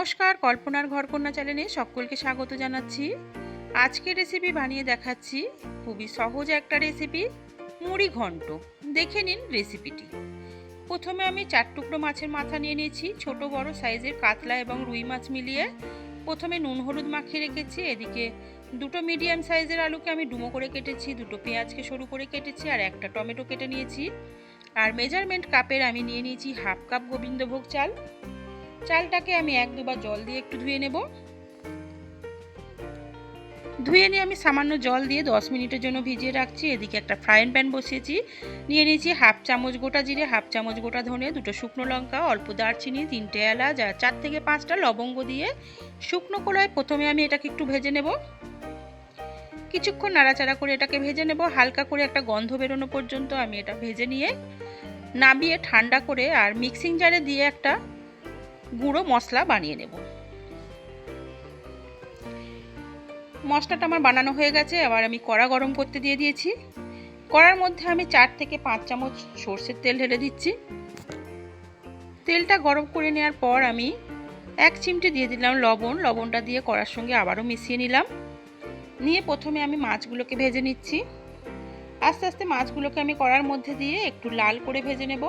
নমস্কার, কল্পনার ঘরকন্যা চ্যানেলে সকলকে স্বাগত জানাচ্ছি। আজকের রেসিপি বানিয়ে দেখাচ্ছি। খুবই সহজ একটা রেসিপি মুড়ি ঘন্ট। দেখে নিন রেসিপিটি প্রথমে আমি চার টুকরো মাছের মাথা নিয়ে নিয়েছি, ছোট, বড় সাইজের কাতলা এবং রুই মাছ মিলিয়ে। প্রথমে নুন হলুদ মাখিয়ে রেখেছি, এদিকে দুটো মিডিয়াম সাইজের আলুকে আমি ডুমো করে কেটেছি, দুটো পেঁয়াজকে সরু করে কেটেছি আর একটা টমেটো কেটে নিয়েছি। আর মেজারমেন্ট কাপের আমি নিয়ে নিয়েছি হাফ কাপ গোবিন্দভোগ চাল। চালটাকে আমি এক দুবার জল দিয়ে একটু ধুয়ে নেব। ধুয়ে নিয়ে আমি সামান্য জল দিয়ে দশ মিনিটের জন্য ভিজিয়ে রাখছি। এদিকে একটা ফ্রাইং প্যান বসিয়েছি। নিয়ে নিয়েছি হাফ চামচ গোটা জিরে, হাফ চামচ গোটা ধনে, দুটো শুকনো লঙ্কা, অল্প দারচিনি, তিনটে এলাচ, আর চার থেকে পাঁচটা লবঙ্গ দিয়ে শুকনো কড়ায় প্রথমে আমি এটাকে একটু ভেজে নেব। কিছুক্ষণ নাড়াচাড়া করে এটাকে ভেজে নেব। হালকা করে একটা গন্ধ বেরোনো পর্যন্ত আমি এটা ভেজে নিয়ে নামিয়ে ঠান্ডা করে আর মিক্সিং জারে দিয়ে একটা গুঁড়ো মশলা বানিয়ে নেব। মশলাটা আমার বানানো হয়ে গেছে, এবার আমি কড়া গরম করতে দিয়ে দিয়েছি। কড়ার মধ্যে আমি চার থেকে পাঁচ চামচ সর্ষের তেল ঢেলে দিচ্ছি। তেলটা গরম করে নেওয়ার পর আমি এক চিমটে দিয়ে দিলাম লবণ, লবণটা দিয়ে কড়ার সঙ্গে আবারও মিশিয়ে নিলাম। নিয়ে প্রথমে আমি মাছগুলোকে ভেজে নিচ্ছি। আস্তে আস্তে মাছগুলোকে আমি কড়ার মধ্যে দিয়ে একটু লাল করে ভেজে নেব।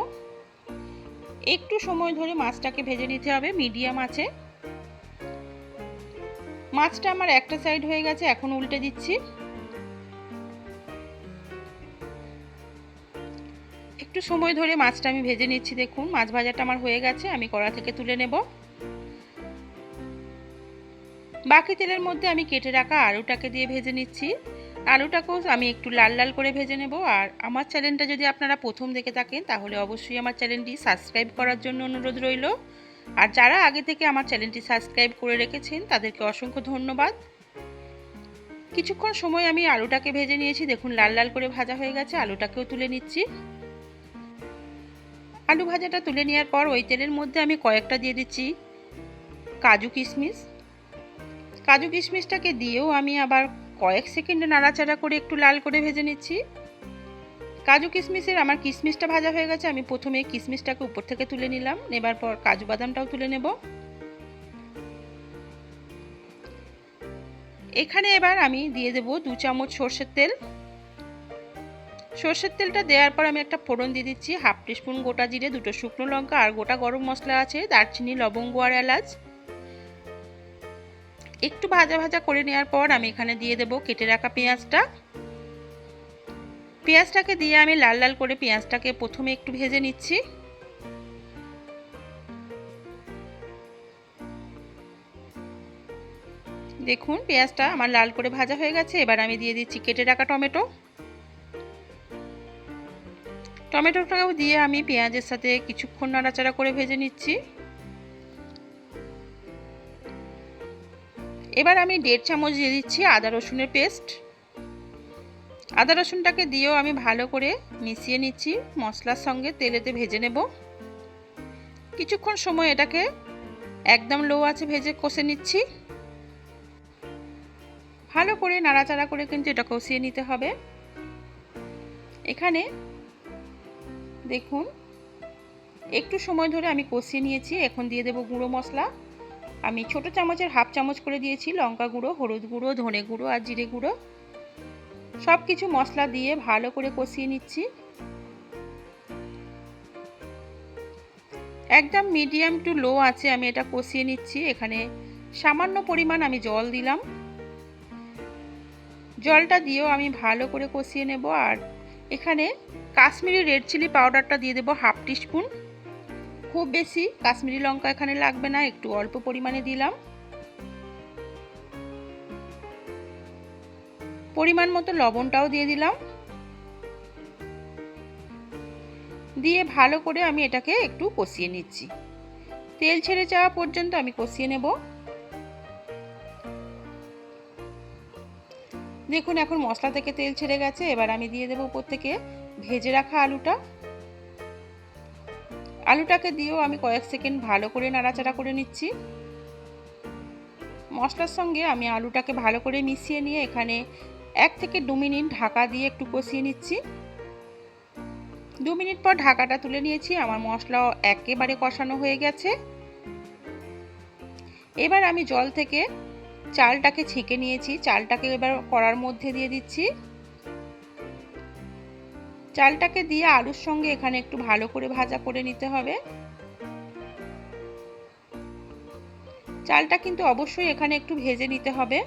একটু সময় ধরে মাছটাকে ভেজে নিতে হবে, মিডিয়াম আছে। মাছটা আমার একটা সাইড হয়ে গেছে, এখন উল্টে দিচ্ছি। একটু সময় ধরে মাছটা আমি ভেজে নিচ্ছি, দেখুন, মাছ ভাজাটা আমার হয়ে গেছে, আমি কড়া থেকে তুলে নেব। বাকি তেলের মধ্যে আমি কেটে রাখা আলুটাকে দিয়ে ভেজে নিচ্ছি। আলুটাকেও আমি একটু লাল লাল করে ভেজে নেব। আর আমার চ্যানেলটা যদি আপনারা প্রথম দেখে থাকেন, তাহলে অবশ্যই আমার চ্যানেলটি সাবস্ক্রাইব করার জন্য অনুরোধ রইল। আর যারা আগে থেকে আমার চ্যানেলটি সাবস্ক্রাইব করে রেখেছেন, তাদেরকে অসংখ্য ধন্যবাদ। কিছুক্ষণ সময় আমি আলুটাকে ভেজে নিয়েছি। দেখুন, লাল লাল করে ভাজা হয়ে গেছে। আলুটাকেও তুলে নিচ্ছি। আলু ভাজাটা তুলে নেওয়ার পর ওই তেলের মধ্যে আমি কয়েকটা দিয়ে দিচ্ছি কাজু কিশমিশ। কাজু কিশমিশটাকে দিয়েও আমি আবার কয়েক সেকেন্ডে নাড়াচাড়া করে একটু লাল করে ভেজে নিচ্ছি। কাজু কিশমিশের আমার কিশমিশটা ভাজা হয়ে গেছে, আমি প্রথমে কিশমিশটাকে উপর থেকে তুলে নিলাম নেবার পর কাজু বাদামটাও তুলে নেব। এখানে এবার আমি দিয়ে দেব দু চামচ সর্ষের তেল। সর্ষের তেলটা দেওয়ার পর আমি একটা ফোড়ন দিয়ে দিচ্ছি, হাফ টিস্পুন গোটা জিরে, দুটো শুকনো লঙ্কা আর গোটা গরম মশলা আছে, দারচিনি, লবঙ্গ আর এলাচ। একটু ভাজা ভাজা করে নেওয়ার পর আমি এখানে দিয়ে দেব কেটে রাখা পেঁয়াজটা। পেঁয়াজটাকে দিয়ে আমি লাল লাল করে পেঁয়াজটাকে প্রথমে একটু ভেজে নিচ্ছি। দেখুন, পেঁয়াজটা আমার লাল করে ভাজা হয়ে গেছে। এবার আমি দিয়ে দিচ্ছি কেটে রাখা টমেটো। টমেটোটাও দিয়ে আমি পেঁয়াজের সাথে কিছুক্ষণ নাড়াচাড়া করে ভেজে নিচ্ছি। এবার আমি দেড় চামচ দিয়ে দিচ্ছি আদা রসুনের পেস্ট। আদা রসুনটাকে দিয়েও আমি ভালো করে মিশিয়ে নিচ্ছি, মশলার সঙ্গে তেলেতে ভেজে নেব। কিছুক্ষণ সময় এটাকে একদম লো আছে ভেজে কষে নিচ্ছি। ভালো করে নাড়াচাড়া করে কিন্তু এটা কষিয়ে নিতে হবে। এখানে দেখুন, একটু সময় ধরে আমি কষিয়ে নিয়েছি, এখন দিয়ে দেব গুঁড়ো মশলা। আমি ছোট চামচের হাফ চামচ করে দিয়েছি লঙ্কা গুঁড়ো, হলুদ গুঁড়ো, ধনে গুঁড়ো আর জিরে গুঁড়ো। সব কিছু মশলা দিয়ে ভালো করে কষিয়ে নিচ্ছি। একদম মিডিয়াম টু লো আছে, আমি এটা কষিয়ে নিচ্ছি। এখানে সামান্য পরিমাণ আমি জল দিলাম। জলটা দিয়েও আমি ভালো করে কষিয়ে নেব। আর এখানে কাশ্মীরি রেড চিলি পাউডারটা দিয়ে দেবো হাফ টিস্পুন খুব বেশি। কাশ্মীরি লঙ্কা এখানে লাগবে না, একটু অল্প পরিমাণে দিলাম। পরিমাণ মতো লবণটাও দিয়ে দিলাম। দিয়ে ভালো করে আমি এটাকে একটু কষিয়ে নিচ্ছি। তেল ছেড়ে যাওয়া পর্যন্ত আমি কষিয়ে নেব। দেখুন, এখন মশলা থেকে তেল ছেড়ে গেছে। এবার আমি দিয়ে দেবো উপর থেকে ভেজে রাখা আলুটা। আলুটাকে দিয়েও আমি কয়েক সেকেন্ড ভালো করে নাড়াচাড়া করে নিচ্ছি। মশলার সঙ্গে আমি আলুটাকে ভালো করে মিশিয়ে নিয়ে এখানে এক থেকে দু মিনিট ঢাকা দিয়ে একটু কষিয়ে নিচ্ছি। দু মিনিট পর ঢাকাটা তুলে নিয়েছি, আমার মশলাও একেবারে কষানো হয়ে গেছে। এবার আমি জল থেকে চালটাকে ছেঁকে নিয়েছি, চালটাকে এবার কড়ার মধ্যে দিয়ে দিচ্ছি। চালটাকে দিয়ে আলুর সঙ্গে এখানে একটু ভালো করে ভাজা করে নিতে হবে। চালটা কিন্তু অবশ্যই এখানে একটু ভেজে নিতে হবে।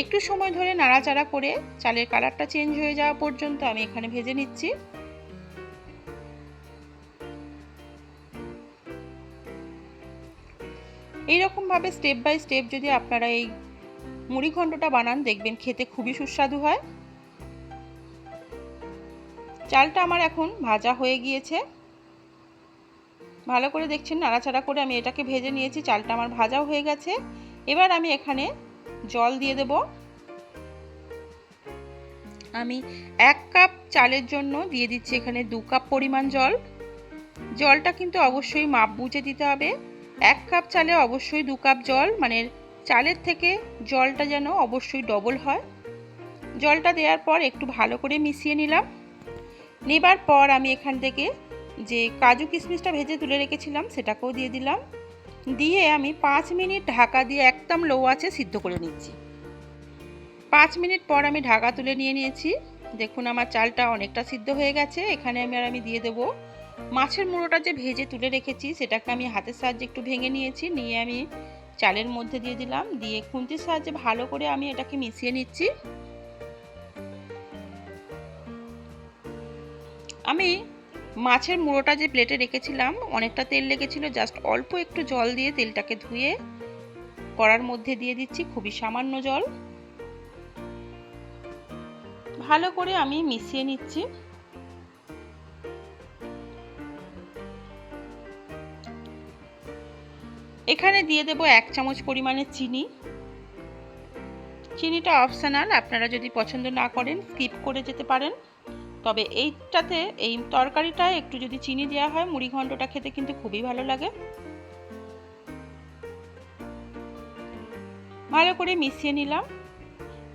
একটু সময় ধরে নাড়াচাড়া করে চালের কালারটা চেঞ্জ হয়ে যাওয়া পর্যন্ত আমি এখানে ভেজে নিচ্ছি। এইরকমভাবে স্টেপ বাই স্টেপ যদি আপনারা এই মুড়ি ঘণ্টটা বানান, দেখবেন খেতে খুবই সুস্বাদু হয়। চালটা আমার এখন ভাজা হয়ে গিয়েছে। ভালো করে দেখছেন, নাড়াচাড়া করে আমি এটাকে ভেজে নিয়েছি, চালটা আমার ভাজাও হয়ে গেছে। এবার আমি এখানে জল দিয়ে দেব। আমি এক কাপ চালের জন্য দিয়ে দিচ্ছি এখানে দু কাপ পরিমাণ জল। জলটা কিন্তু অবশ্যই মাপ বুঝে দিতে হবে। এক কাপ চালে অবশ্যই দু কাপ জল মানে চালের থেকে জলটা যেন অবশ্যই ডবল হয়। জলটা দেওয়ার পর একটু ভালো করে মিশিয়ে নিলাম। নেবার পর আমি এখান থেকে যে কাজু কিশমিশটা ভেজে তুলে রেখেছিলাম, সেটাকেও দিয়ে দিলাম। দিয়ে আমি পাঁচ মিনিট ঢাকা দিয়ে একদম লো আছে সিদ্ধ করে নিচ্ছি। পাঁচ মিনিট পর আমি ঢাকা তুলে নিয়ে নিয়েছি। দেখুন আমার চালটা অনেকটা সিদ্ধ হয়ে গেছে। এখানে আমি আর আমি দিয়ে দেবো মাছের মুড়োটা যে ভেজে তুলে রেখেছি, সেটাকে আমি হাতের সাহায্যে একটু ভেঙে নিয়েছি। নিয়ে আমি চালের মধ্যে দিয়ে দিলাম। দিয়ে খুন্তির সাহায্যে ভালো করে আমি এটাকে মিশিয়ে নিচ্ছি। আমি মাছের মুড়োটা যে প্লেটে রেখেছিলাম, অনেকটা তেল লেগেছিল জাস্ট অল্প একটু জল দিয়ে তেলটাকে ধুয়ে কড়ার মধ্যে দিয়ে দিচ্ছি খুবই সামান্য জল। ভালো করে আমি মিশিয়ে নিচ্ছি। এখানে দিয়ে দেব এক চামচ পরিমাণে চিনি। চিনিটা অপশনাল আপনারা যদি পছন্দ না করেন স্কিপ করে যেতে পারেন। তবে এইটাতে, এই তরকারিটায় একটু যদি চিনি দেওয়া হয়, মুড়ি ঘন্টটা খেতে কিন্তু খুবই ভালো লাগে। ভালো করে মিশিয়ে নিলাম।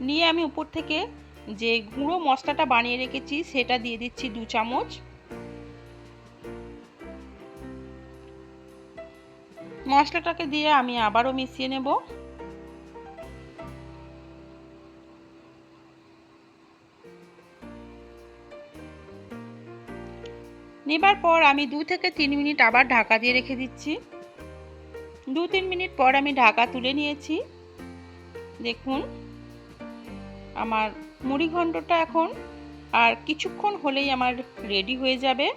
নিয়ে আমি উপর থেকে যে গুঁড়ো মশলাটা বানিয়ে রেখেছি, সেটা দিয়ে দিচ্ছি দু চামচ। মশলাটাকে দিয়ে আমি আবারও মিশিয়ে নেব। নেবার পর আমি দু থেকে তিন মিনিট আবার ঢাকা দিয়ে রেখে দিচ্ছি। দু তিন মিনিট পর আমি ঢাকা তুলে নিয়েছি। দেখুন, আমার মুড়ি ঘণ্টটা এখন আর কিছুক্ষণ হলেই আমার রেডি হয়ে যাবে।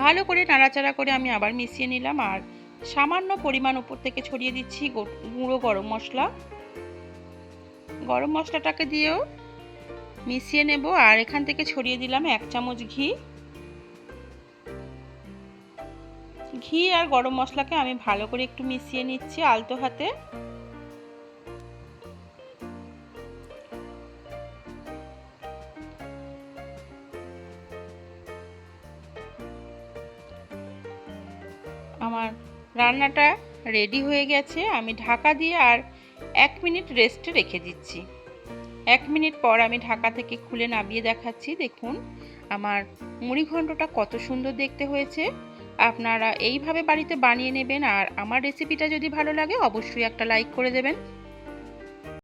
ভালো করে নাড়াচাড়া করে আমি আবার মিশিয়ে নিলাম আর সামান্য পরিমাণ উপর থেকে ছড়িয়ে দিচ্ছি গুঁড়ো গরম মশলা। গরম মশলাটাকে দিয়েও মিশিয়ে নেব আর এখান থেকে ছড়িয়ে দিলাম এক চামচ ঘি। ঘি আর গরম মশলাকে আমি ভালো করে একটু মিশিয়ে নিচ্ছি আলতো হাতে। আমার রান্নাটা রেডি হয়ে গেছে। আমি ঢাকা দিয়ে আর এক মিনিট রেস্টে রেখে দিচ্ছি। এক মিনিট পর আমি ঢাকা থেকে খুলে নামিয়ে দেখাচ্ছি। দেখুন, আমার মুড়িঘণ্টটা কত সুন্দর দেখতে হয়েছে। আপনারা এইভাবে বাড়িতে বানিয়ে নেবেন আর আমার রেসিপিটা যদি ভালো লাগে, অবশ্যই একটা লাইক করে দেবেন।